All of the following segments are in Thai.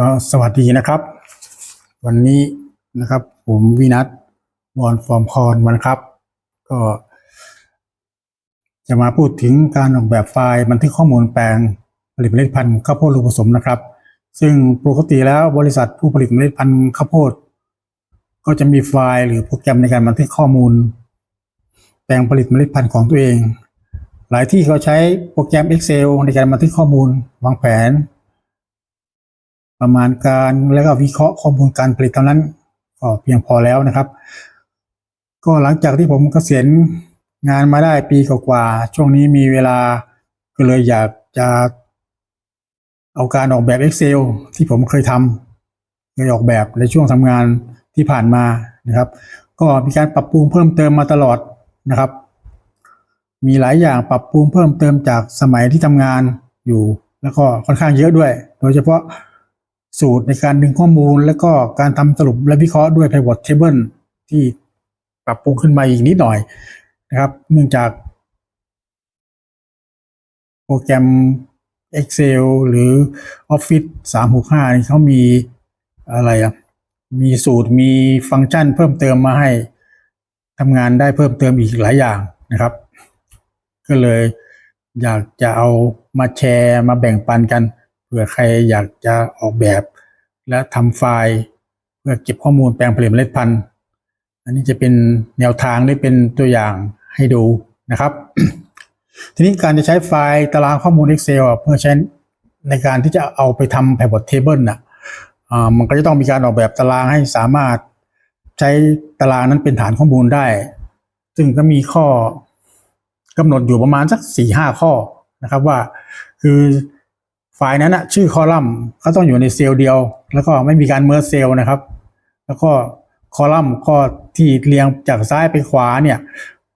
ก็สวัสดีนะครับ วันนี้นะครับ ผมวินัทบอลฟอร์มคอนมันครับ ก็ จะมาพูดถึงการออกแบบไฟล์บันทึกข้อมูลแปลงผลิตเมล็ดพันธุ์ข้าวโพดลูกผสมนะครับ ซึ่งปกติแล้วบริษัทผู้ผลิตเมล็ดพันธุ์ข้าวโพด ก็จะมีไฟล์หรือโปรแกรมในการบันทึกข้อมูล แปลงผลิตเมล็ดพันธุ์ของตัวเอง หลายที่เขาใช้โปรแกรม Excel ในการบันทึกข้อมูลวางแผน ประมาณการแล้วก็วิเคราะห์ข้อมูลการผลิตเท่านั้นก็เพียงพอแล้วนะครับ ก็หลังจากที่ผมเกษียณงานมาได้ปีกว่าๆช่วงนี้มีเวลาก็เลยอยากจะเอาการออกแบบ Excel ที่ผมเคยทำเคยออกแบบในช่วงทำงานที่ผ่านมานะครับ ก็มีการปรับปรุงเพิ่มเติมมาตลอดนะครับ มีหลายอย่างปรับปรุงเพิ่มเติมจากสมัยที่ทำงานอยู่ แล้วก็ค่อนข้างเยอะด้วย โดยเฉพาะ สูตรในการดึงข้อมูล แล้วก็การทำสรุปและวิเคราะห์ด้วย pivot table ที่ปรับปรุงขึ้นมาอีกนิดหน่อยนะครับ เนื่องจาก โปรแกรม Excel หรือ Office 365นี่เขามีอะไรอะมีสูตรมีฟังก์ชันเพิ่มเติมมาให้ทำงานได้เพิ่มเติมอีกหลายอย่างนะครับ ก็เลยอยากจะเอามาแชร์มาแบ่งปันกัน เผื่อใครอยากจะออกแบบ และทำไฟล์ เพื่อเก็บข้อมูลแปลงผลิตเมล็ดพันธุ์ อันนี้จะเป็นแนวทางได้เป็นตัวอย่างให้ดูนะครับ ทีนี้การจะใช้ไฟล์ตารางข้อมูล Excel เพื่อใช้ในการที่จะเอาไปทำ pivot table น่ะอ่ามันก็จะต้องมีการออกแบบตารางให้สามารถใช้ตารางนั้นเป็นฐานข้อมูลได้ ซึ่งก็มีข้อกำหนดอยู่ประมาณสักสี่ห้าข้อนะครับว่าคือ ไฟล์นั้นนะชื่อคอลัมน์เขาต้องอยู่ในเซลล์เดียว แล้วก็ไม่มีการเมอร์เซลล์นะครับ แล้วก็คอลัมน์ข้อที่เรียงจากซ้ายไปขวาเนี่ย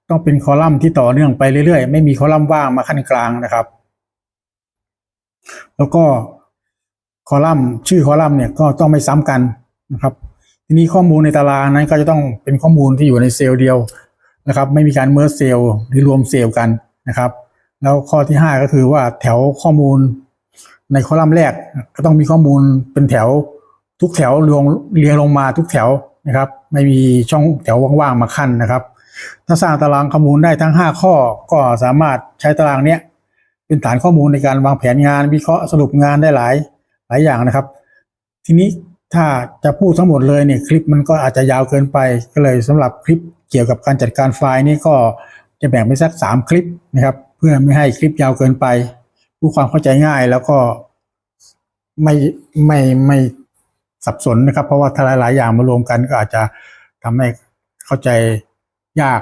ต้องเป็นคอลัมน์ที่ต่อเนื่องไปเรื่อยๆ ไม่มีคอลัมน์ว่างมาขั้นกลางนะครับ แล้วก็คอลัมน์ชื่อคอลัมน์เนี่ยก็ต้องไม่ซ้ำกันนะครับ ทีนี้ข้อมูลในตารางนั้นก็จะต้องเป็นข้อมูลที่อยู่ในเซลล์เดียวนะครับ ไม่มีการเมอร์เซลล์หรือรวมเซลล์กันนะครับ แล้วข้อที่ 5 ก็คือว่าแถวข้อมูล ในคอลัมน์แรกก็ต้องมีข้อมูลเป็นแถวทุกแถวรวงเรียงลงมาทุกแถวนะครับ ไม่มีช่องแถวว่างๆมาขั้นนะครับ ถ้าสร้างตารางข้อมูลได้ทั้ง 5 ข้อก็สามารถใช้ตารางเนี้ยเป็นฐานข้อมูลในการวางแผนงานวิเคราะห์สรุปงานได้หลายหลายอย่างนะครับ ทีนี้ถ้าจะพูดทั้งหมดเลยเนี่ยคลิปมันก็อาจจะยาวเกินไปก็เลยสำหรับคลิปเกี่ยวกับการจัดการไฟล์นี่ก็จะแบ่งเป็นสักสามคลิปนะครับ เพื่อไม่ให้คลิปยาวเกินไป ผู้ความเข้าใจง่ายแล้วก็ไม่ไม่ไม่สับสนนะครับ เพราะว่าถ้าหลาย ๆ อย่างมารวมกันก็อาจจะทำให้เข้าใจยาก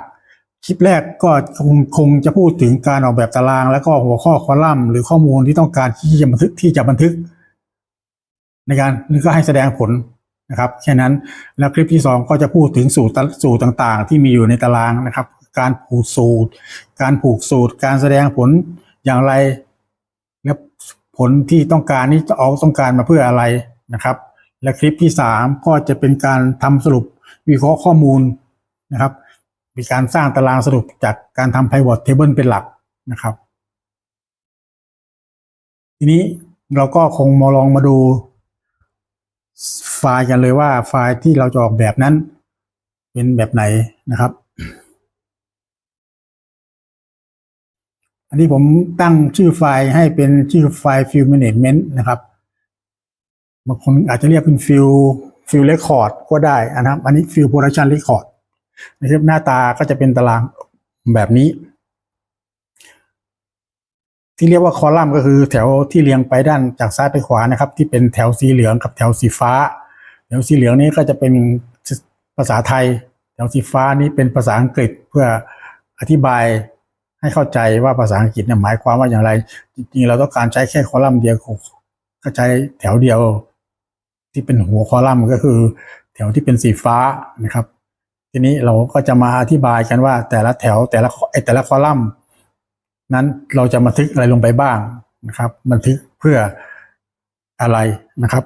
คลิปแรกก็คงคงจะพูดถึงการออกแบบตาราง แล้วก็หัวข้อคอลัมน์หรือข้อมูลที่ต้องการที่จะบันทึกที่จะบันทึก ในการหรือก็ให้แสดงผลนะครับแค่นั้นแล้วคลิปที่สองก็จะพูดถึงสูตรสูตรต่างๆ ที่มีอยู่ในตารางนะครับ การผูกสูตร การผูกสูตร การแสดงผลอย่างไร ผลที่ต้องการนี้จะเอาต้องการมาเพื่ออะไรนะครับ และคลิปที่สามก็จะเป็นการทำสรุปวิเคราะห์ข้อมูลนะครับ มีการสร้างตารางสรุปจากการทำ pivot table เป็นหลักนะครับ ทีนี้เราก็คงมาลองมาดูไฟล์กันเลยว่าไฟล์ที่เราจะออกแบบนั้นเป็นแบบไหนนะครับ อันนี้ผมตั้งชื่อไฟล์ให้เป็นชื่อไฟล์ Field Management นะครับบางคนอาจจะเรียกเป็น Field Field Record ก็ได้นะครับ อันนี้ Field Production Record นะครับหน้าตาก็จะเป็นตารางแบบนี้ ที่เรียกว่าคอลัมน์ก็คือแถวที่เรียงไปด้านจากซ้ายไปขวานะครับ ที่เป็นแถวสีเหลืองกับแถวสีฟ้า แถวสีเหลืองนี้ก็จะเป็นภาษาไทย แถวสีฟ้านี้เป็นภาษาอังกฤษเพื่ออธิบาย ให้เข้าใจว่าภาษาอังกฤษเนี่ยหมายความว่าอย่างไร จริงๆ เราต้องการใช้แค่คอลัมน์เดียวก็ใช้แถวเดียว ที่เป็นหัวคอลัมน์ก็คือ แถวที่เป็นสีฟ้านะครับ ทีนี้เราก็จะมาอธิบายกันว่า แต่ละแถวแต่ละไอแต่ละคอลัมน์ นั้นเราจะบันทึกอะไรลงไปบ้างนะครับบันทึกเพื่ออะไรนะครับ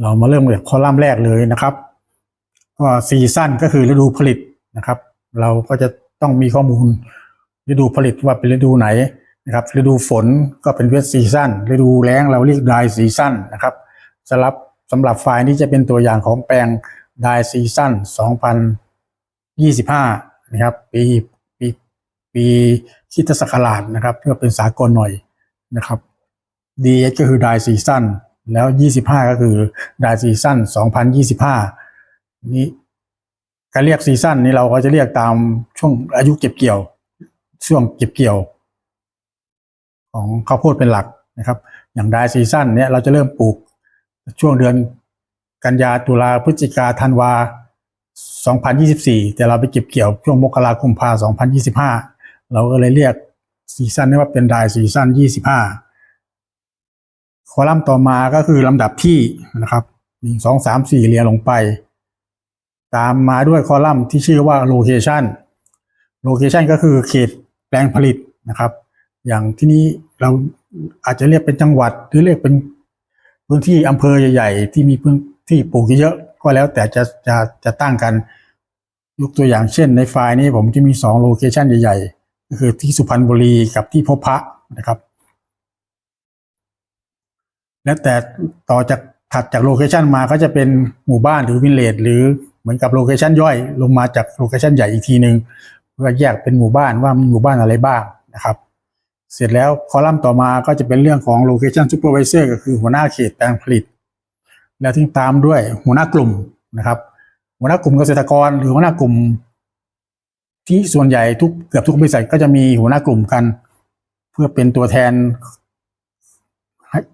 เรามาเริ่มจากคอลัมน์แรกเลยนะครับ ก็ซีซั่นก็คือฤดูผลิตนะครับ เราก็จะต้องมีข้อมูลฤดูผลิตว่าเป็นฤดูไหนนะครับฤดูฝนก็เป็นเวทซีซั่นฤดูแล้งเราเรียกด y ซีซั่นนะครับสำหรับสำหรับไฟล์นี้จะเป็นตัวอย่างของแปลงด y ซีซั่น2025 นะครับ ปีปีปีคริดศักราชนะครับเพื่อเป็นสากลหน่อยนะครับ DS ก็คือ dry season แล้ว 25 ก็คือ dry season 2025 นี้การเรียกซีซั่นนี้เราก็จะเรียกตามช่วงอายุเก็บเกี่ยว ช่วงเก็บเกี่ยว ของข้าวโพดเป็นหลักนะครับ อย่าง dry season เนี่ยเราจะเริ่มปลูกช่วงเดือนกันยาตุลาพฤศจิกาธันวา 2024 แต่เราไปเก็บเกี่ยวช่วงมกราคมพา2025 เราก็เลยเรียกซีซั่นนี้ว่าเป็น dry season 25 คอลัมน์ต่อมาก็คือลำดับที่นะครับหนึ่งสองสามสี่เรียงลงไป ตามมาด้วยคอลัมน์ที่ชื่อว่า location location ก็คือเขตแปลงผลิตนะครับ อย่างที่นี้เราอาจจะเรียกเป็นจังหวัดหรือเรียกเป็นพื้นที่อำเภอใหญ่ๆ ที่มีพื้นที่ปลูกเยอะก็แล้วแต่จะจะจะตั้งกันยกตัวอย่างเช่นในไฟล์นี้ผมจะมีสองโลเคชันใหญ่ๆ ก็คือที่สุพรรณบุรีกับที่พบพระนะครับ แล้วแต่ต่อจากถัดจากโลเคชันมาก็จะเป็นหมู่บ้านหรือวินเลจหรือ มือนกับโลเคชันย่อยลงมาจากโลเคชันใหญ่อีกทีหนึ่งเพื่อแยกเป็นหมู่บ้านว่ามีหมู่บ้านอะไรบ้างนะครับ เสร็จแล้วคอลัมน์ต่อมาก็จะเป็นเรื่องของโลเคชันซูเปอร์วิเซอร์ก็คือหัวหน้าเขตแปลงผลิต แล้วที่ตามด้วยหัวหน้ากลุ่มนะครับ หัวหน้ากลุ่มเกษตรกรหรือหัวหน้ากลุ่ม ที่ส่วนใหญ่ทุกเกือบทุกบริษัทก็จะมีหัวหน้ากลุ่มกัน เพื่อเป็นตัวแทน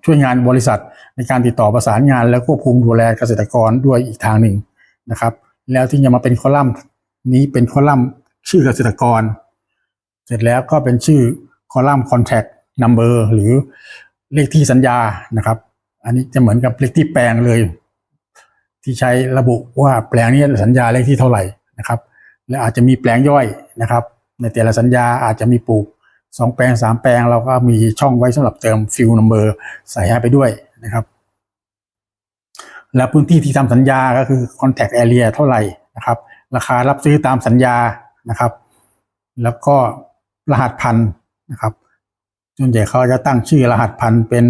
ช่วยงานบริษัทในการติดต่อประสานงาน และควบคุมดูแลเกษตรกรด้วยอีกทางหนึ่งนะครับ แล้วที่จะมาเป็นคอลัมน์นี้เป็นคอลัมน์ชื่อเกษตรกร เสร็จแล้วก็เป็นชื่อคอลัมน์ contact number หรือเลขที่สัญญานะครับ อันนี้จะเหมือนกับเลขที่แปลงเลย ที่ใช้ระบุว่าแปลงนี้สัญญาเลขที่เท่าไหร่นะครับ และอาจจะมีแปลงย่อยนะครับ ในแต่ละสัญญาอาจจะมีปลูกสองแปลงสามแปลงเราก็มีช่องไว้สำหรับเติมฟิลนัมเบอร์ใส่ให้ไปด้วยนะครับ และพื้นที่ที่ทำสัญญาก็คือ contact area เท่าไหร่นะครับ ราคารับซื้อตามสัญญานะครับ แล้วก็รหัสพันนะครับส่วนใหญ่เขาจะตั้งชื่อรหัสพันเป็น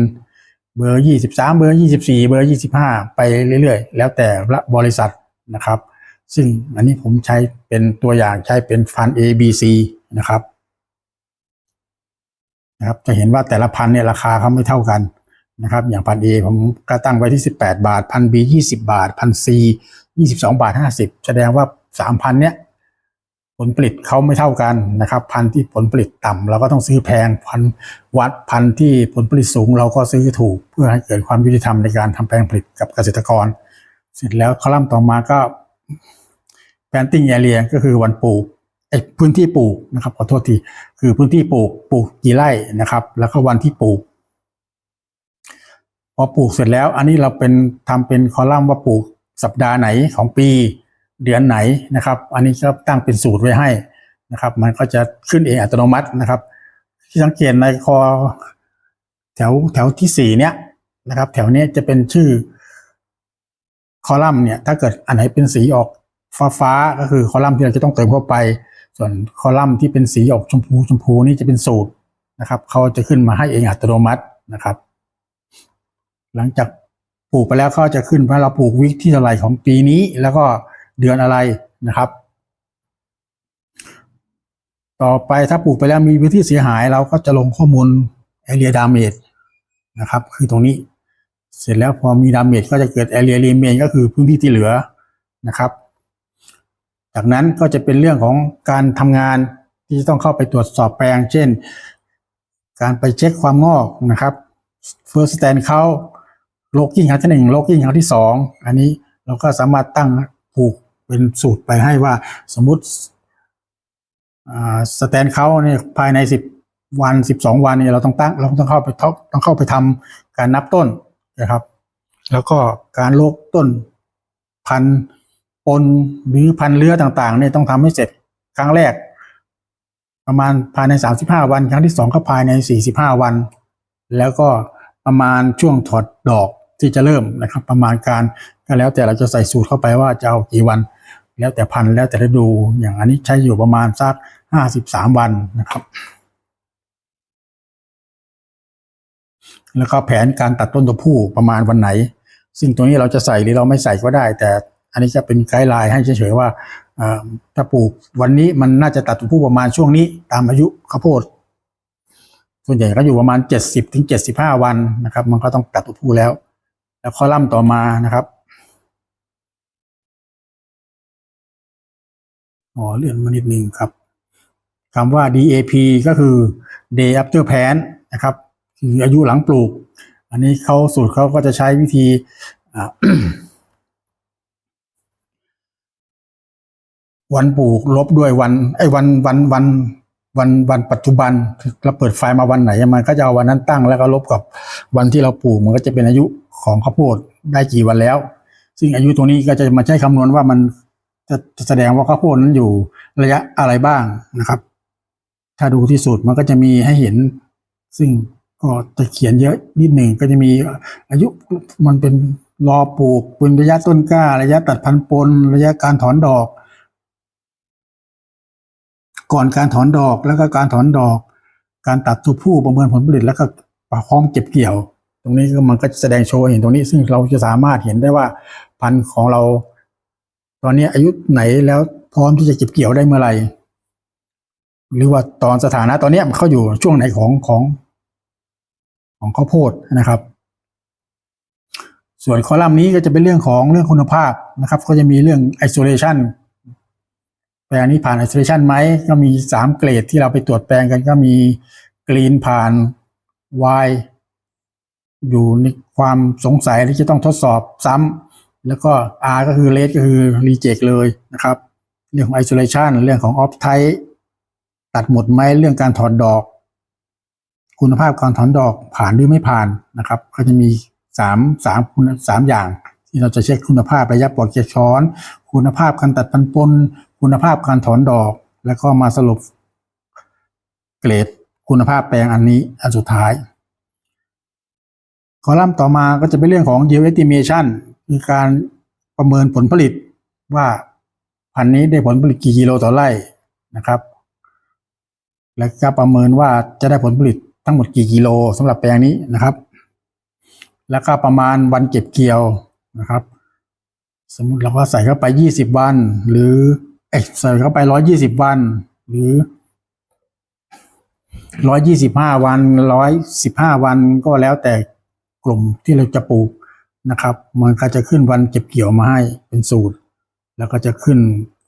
เบอร์ 23 เบอร์ 24 เบอร์ 25 ไปเรื่อยๆ แล้วแต่ละบริษัทนะครับ ซึ่งอันนี้ผมใช้เป็นตัวอย่างใช้เป็นฟัน A B C นะครับนะครับ จะเห็นว่าแต่ละพันเนี่ยราคาเขาไม่เท่ากัน นะครับ อย่างพัน A ผมก็ตั้งไว้ที่ 18 บาทพัน B 20บาทพัน C 22บาท50แสดงว่า3,000เนี้ยผลผลิตเขาไม่เท่ากันนะครับ พันที่ผลผลิตต่ำเราก็ต้องซื้อแพงพันวัดพันที่ผลผลิตสูง เราก็ซื้อถูกเพื่อให้เกิดความยุติธรรมในการทำแปลงผลิตกับเกษตรกร เสร็จแล้วคอลัมน์ต่อมาก็ planting area ก็คือวันปลูกไอพื้นที่ปลูกนะครับขอโทษทีคือพื้นที่ปลูกปลูกกี่ไร่นะครับ แล้วก็วันที่ปลูก พอปลูกเสร็จแล้ว อันนี้เราเป็นทำเป็นคอลัมน์ว่าปลูกสัปดาห์ไหนของปีเดือนไหนนะครับ อันนี้ก็ตั้งเป็นสูตรไว้ให้นะครับ มันก็จะขึ้นเองอัตโนมัตินะครับ ที่สังเกตในคอแถวแถวที่สี่เนี้ยนะครับ แถวเนี้ยจะเป็นชื่อคอลัมน์เนี่ย ถ้าเกิดอันไหนเป็นสีออกฟ้าฟ้าๆก็คือคอลัมน์ที่เราจะต้องเติมเข้าไป ส่วนคอลัมน์ที่เป็นสีออกชมพูชมพูนี่จะเป็นสูตรนะครับ เขาจะขึ้นมาให้เองอัตโนมัตินะครับ หลังจากปลูกไปแล้วเขาจะขึ้นว่าเราปลูกวิกที่เท่าไหร่ของปีนี้ แล้วก็เดือนอะไรนะครับ ต่อไปถ้าปลูกไปแล้วมีพื้นที่เสียหาย เราก็จะลงข้อมูล area damage นะครับ คือตรงนี้เสร็จแล้วพอมี damage ก็จะเกิด area remain ก็คือพื้นที่ที่เหลือนะครับ จากนั้นก็จะเป็นเรื่องของการทำงานที่จะต้องเข้าไปตรวจสอบแปลง เช่น การไปเช็คความงอกนะครับ first stand เขา locking ครั้งที่หนึ่ง locking ครั้งที่สองอันนี้เราก็สามารถตั้งผูกเป็นสูตรไปให้ว่าสมมุติสแตนเขาเนี่ยภายในสิบวันสิบสองวันเนี่ยเราต้องตั้งเราต้องเข้าไปทบต้องเข้าไปทำการนับต้นนะครับ แล้วก็การโลกต้นพันปนหรือพันเลื้อต่างๆเนี่ยต้องทำให้เสร็จครั้งแรก ประมาณภายในสามสิบห้าวัน ครั้งที่สองก็ภายในสี่สิบห้าวัน แล้วก็ประมาณช่วงถอดดอก ที่จะเริ่มนะครับ ประมาณการก็แล้วแต่เราจะใส่สูตรเข้าไปว่าจะเอากี่วัน แล้วแต่พันแล้วแต่ฤดูอย่างอันนี้ใช้อยู่ประมาณสักห้าสิบสามวันนะครับ แล้วก็แผนการตัดต้นตัวผู้ประมาณวันไหน ซึ่งตรงนี้เราจะใส่หรือเราไม่ใส่ก็ได้ แต่อันนี้จะเป็นไกด์ไลน์ให้เฉยๆว่าถ้าปลูกวันนี้มันน่าจะตัดตัวผู้ประมาณช่วงนี้ตามอายุข้าวโพดส่วนใหญ่ก็อยู่ประมาณ 70ถึง75 วันนะครับ มันก็ต้องตัดตัวผู้แล้ว แล้วคอลัมน์ต่อมานะครับอ๋อเลื่อนมานิดนึงครับคำว่า DAP ก็คือ Day After Plant นะครับคืออายุหลังปลูก อันนี้เขาสูตรเขาก็จะใช้วิธีวันปลูกลบด้วยวันไอ้วันวันวันวันวันปัจจุบันเราเปิดไฟล์มาวันไหน มันก็จะเอาวันนั้นตั้งแล้วก็ลบกับวันที่เราปลูกมันก็จะเป็นอายุ ของข้าวโพดได้กี่วันแล้ว ซึ่งอายุตรงนี้ก็จะมาใช้คำนวณว่ามันจะจะแสดงว่าข้าวโพดนั้นอยู่ระยะอะไรบ้างนะครับ ถ้าดูที่สูตรมันก็จะมีให้เห็น ซึ่งก็จะเขียนเยอะนิดหนึ่งก็จะมีอายุมันเป็นรอปลูกเป็นระยะต้นกล้า ระยะตัดพันธุ์ปนระยะการถอนดอก ก่อนการถอนดอกแล้วก็การถอนดอก การตัดตัวผู้ประเมินผลผลิตแล้วก็ปพร้อมเก็บเกี่ยว ตรงนี้ก็มันก็จะแสดงโชว์เห็นตรงนี้ ซึ่งเราจะสามารถเห็นได้ว่าพันธุ์ของเรา ตอนนี้อายุไหนแล้วพร้อมที่จะเก็บเกี่ยวได้เมื่อไหร่หรือว่าตอนสถานะตอนนี้มันเข้าอยู่ช่วงไหนของของ ของข้าวโพดนะครับ ส่วนคอลัมน์นี้ก็จะเป็นเรื่องของเรื่องคุณภาพนะครับ ก็จะมีเรื่อง isolation แปลงนี้ผ่าน isolation ไหมก็มีสามเกรดที่เราไปตรวจแปลงกันก็มี green ผ่าน y อยู่ในความสงสัยที่จะต้องทดสอบซ้ำแล้วก็ R ก็คือ red ก็คือ reject เลยนะครับ เรื่องของ isolation เรื่องของ off type ตัดหมดไหมเรื่องการถอนดอก คุณภาพการถอนดอกผ่านหรือไม่ผ่านนะครับ ก็จะมีสามสามคุณสามอย่าง ที่เราจะเช็คคุณภาพระยะปลอกเกยช้อน คุณภาพการตัดพันปนคุณภาพการถอนดอก แล้วก็มาสรุปเกรดคุณภาพแปลงอันนี้อันสุดท้าย คอลัมน์ต่อมาก็จะเป็นเรื่องของ yield estimation คือการประเมินผลผลิตว่าพันธุ์นี้ได้ผลผลิตกี่กิโลต่อไร่นะครับ แล้วก็ประเมินว่าจะได้ผลผลิตทั้งหมดกี่กิโลสำหรับแปลงนี้นะครับ แล้วก็ประมาณวันเก็บเกี่ยวนะครับ สมมุติเราก็ใส่เข้าไปยี่สิบวัน หรือเอใส่เข้าไปร้อยยี่สิบวัน หรือร้อยยี่สิบห้าวันร้อยสิบห้าวันก็แล้วแต่ กลุ่มที่เราจะปลูกนะครับ มันก็จะขึ้นวันเก็บเกี่ยวมาให้เป็นสูตร แล้วก็จะขึ้น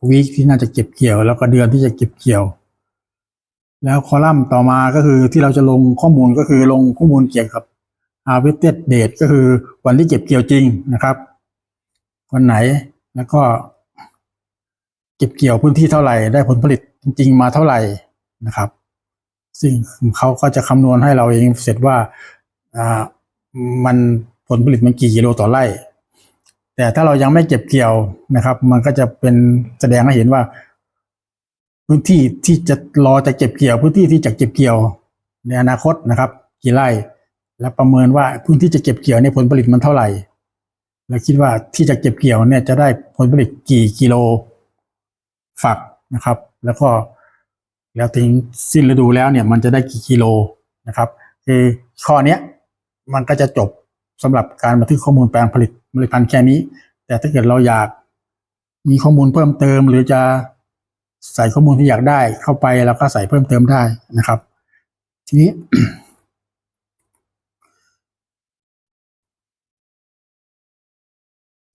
วีคที่น่าจะเก็บเกี่ยว แล้วก็เดือนที่จะเก็บเกี่ยว แล้วคอลัมน์ต่อมาก็คือที่เราจะลงข้อมูลก็คือลงข้อมูลเกี่ยวกับ harvested date ก็คือวันที่เก็บเกี่ยวจริงนะครับวันไหนแล้วก็เก็บเกี่ยวพื้นที่เท่าไหร่ ได้ผลผลิตจริง ๆ มาเท่าไหร่นะครับ ซึ่งเขาก็จะคำนวณให้เราเองเสร็จว่าอ่า มันผลผลิตมันกี่กิโลต่อไร่ แต่ถ้าเรายังไม่เก็บเกี่ยวนะครับ มันก็จะเป็นแสดงให้เห็นว่า พื้นที่ที่จะรอจะเก็บเกี่ยว พื้นที่ที่จะเก็บเกี่ยวในอนาคตนะครับ กี่ไร่ และประเมินว่าพื้นที่จะเก็บเกี่ยวในผลผลิตมันเท่าไหร่และคิดว่าที่จะเก็บเกี่ยวเนี่ยจะได้ผลผลิตกี่กิโลฝักนะครับ แล้วก็แล้วถึงสิ้นฤดูแล้วเนี่ยมันจะได้กี่กิโลนะครับคือข้อเนี้ย มันก็จะจบสำหรับการบันทึกข้อมูลแปลงผลิตเมล็ดพันธุ์แค่นี้ แต่ถ้าเกิดเราอยากมีข้อมูลเพิ่มเติม หรือจะใส่ข้อมูลที่อยากได้เข้าไปเราก็ใส่เพิ่มเติมได้นะครับ ทีนี้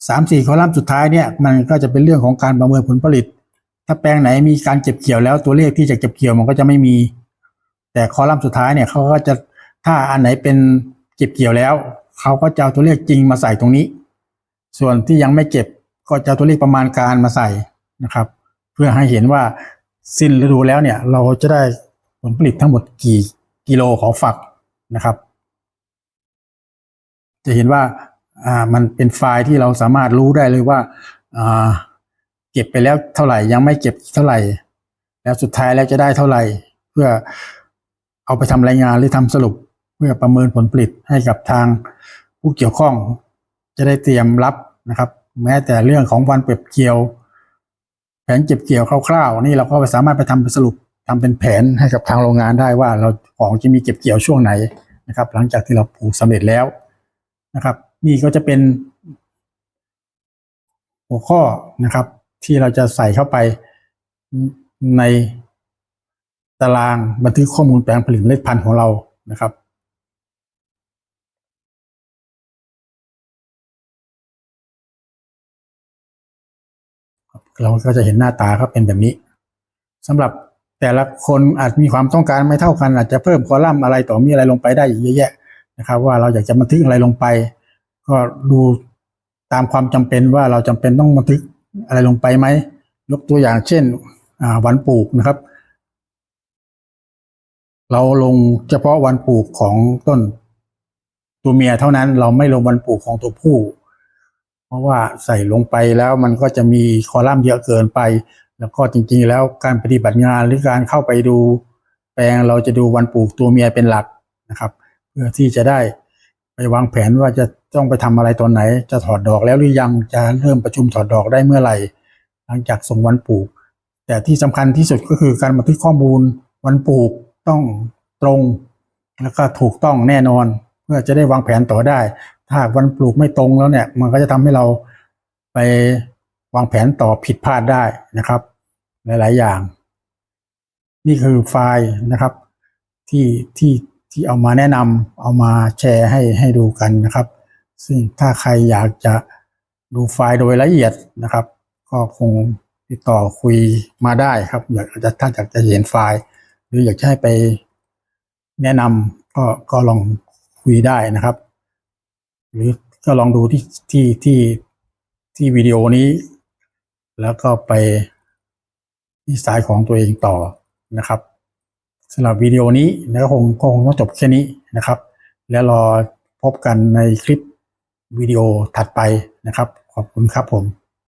สามสี่คอลัมน์สุดท้ายเนี่ย มันก็จะเป็นเรื่องของการประเมินผลผลิต ถ้าแปลงไหนมีการเก็บเกี่ยวแล้วตัวเลขที่จะเก็บเกี่ยวมันก็จะไม่มี แต่คอลัมน์สุดท้ายเนี่ยเขาก็จะถ้าอันไหนเป็น ก็บเกี่ยวแล้ว เขาก็จะเอาตัวเลขจริงมาใส่ตรงนี้ ส่วนที่ยังไม่เก็บก็จะเอาตัวเลขประมาณการมาใส่นะครับ เพื่อให้เห็นว่าสิ้นฤดูแล้วเนี่ย เราจะได้ผลผลิตทั้งหมดกี่กิโลของฝักนะครับ จะเห็นว่าอ่ามันเป็นไฟล์ที่เราสามารถรู้ได้เลยว่าอ่าเก็บไปแล้วเท่าไหร่ยังไม่เก็บเท่าไหร่ แล้วสุดท้ายแล้วจะได้เท่าไหร่ เพื่อเอาไปทำรายงานหรือทำสรุป พื่อประเมินผลผลิตให้กับทางผู้เกี่ยวข้อง จะได้เตรียมรับนะครับ แม้แต่เรื่องของวันเก็บเกี่ยว แผนเก็บเกี่ยวคร่าวๆ นี่เราก็สามารถไปทำเป็นสรุปทำเป็นแผนให้กับทางโรงงานได้ว่าเราของจะมีเก็บเกี่ยวช่วงไหนนะครับ หลังจากที่เราปลูกสำเร็จแล้วนะครับ นี่ก็จะเป็น หัวข้อนะครับ ที่เราจะใส่เข้าไปในตารางบันทึกข้อมูลแปลงผลิตเมล็ดพันธุ์ของเรานะครับ เราก็จะเห็นหน้าตาครับเป็นแบบนี้สำหรับแต่ละคนอาจมีความต้องการไม่เท่ากันอาจจะเพิ่มคอลัมน์อะไรต่อมีอะไรลงไปได้เยอะแยะนะครับ ว่าเราอยากจะบันทึกอะไรลงไป ก็ดูตามความจำเป็นว่าเราจำเป็นต้องบันทึกอะไรลงไปไหมยกตัวอย่างเช่นวันปลูกนะครับ เราลงเฉพาะวันปลูกของต้นตัวเมียเท่านั้นเราไม่ลงวันปลูกของตัวผู้ เพราะว่าใส่ลงไปแล้วมันก็จะมีคอลัมน์เยอะเกินไป แล้วก็จริงๆแล้วการปฏิบัติงานหรือการเข้าไปดู แปลงเราจะดูวันปลูกตัวเมียเป็นหลักนะครับ เพื่อที่จะได้ไปวางแผนว่าจะต้องไปทำอะไรตอนไหน จะถอดดอกแล้วหรือยังจะเริ่มประชุมถอดดอกได้เมื่อไหร่ หลังจากส่งวันปลูก แต่ที่สำคัญที่สุดก็คือการบันทึกข้อมูลวันปลูกต้องตรง แล้วก็ถูกต้องแน่นอน พื่อจะได้วางแผนต่อได้ ถ้าวันปลูกไม่ตรงแล้วเนี่ย มันก็จะทำให้เราไปวางแผนต่อผิดพลาดได้นะครับ หลาย ๆ อย่าง นี่คือไฟล์นะครับที่ที่ที่เอามาแนะนำเอามาแชร์ให้ให้ดูกันนะครับ ซึ่งถ้าใครอยากจะดูไฟล์โดยละเอียดนะครับ ก็คงติดต่อคุยมาได้ครับ อยากจะถ้าอยากจะเห็นไฟล์ หรืออยากจะให้ไปแนะนำก็ก็ลอง คุยได้นะครับ หรือก็ลองดูที่ที่ที่ที่วิดีโอนี้ แล้วก็ไปที่สายของตัวเองต่อนะครับสำหรับวิดีโอนี้นะคงคงต้องจบแค่นี้นะครับ แล้วรอพบกันในคลิปวิดีโอถัดไปนะครับ ขอบคุณครับผม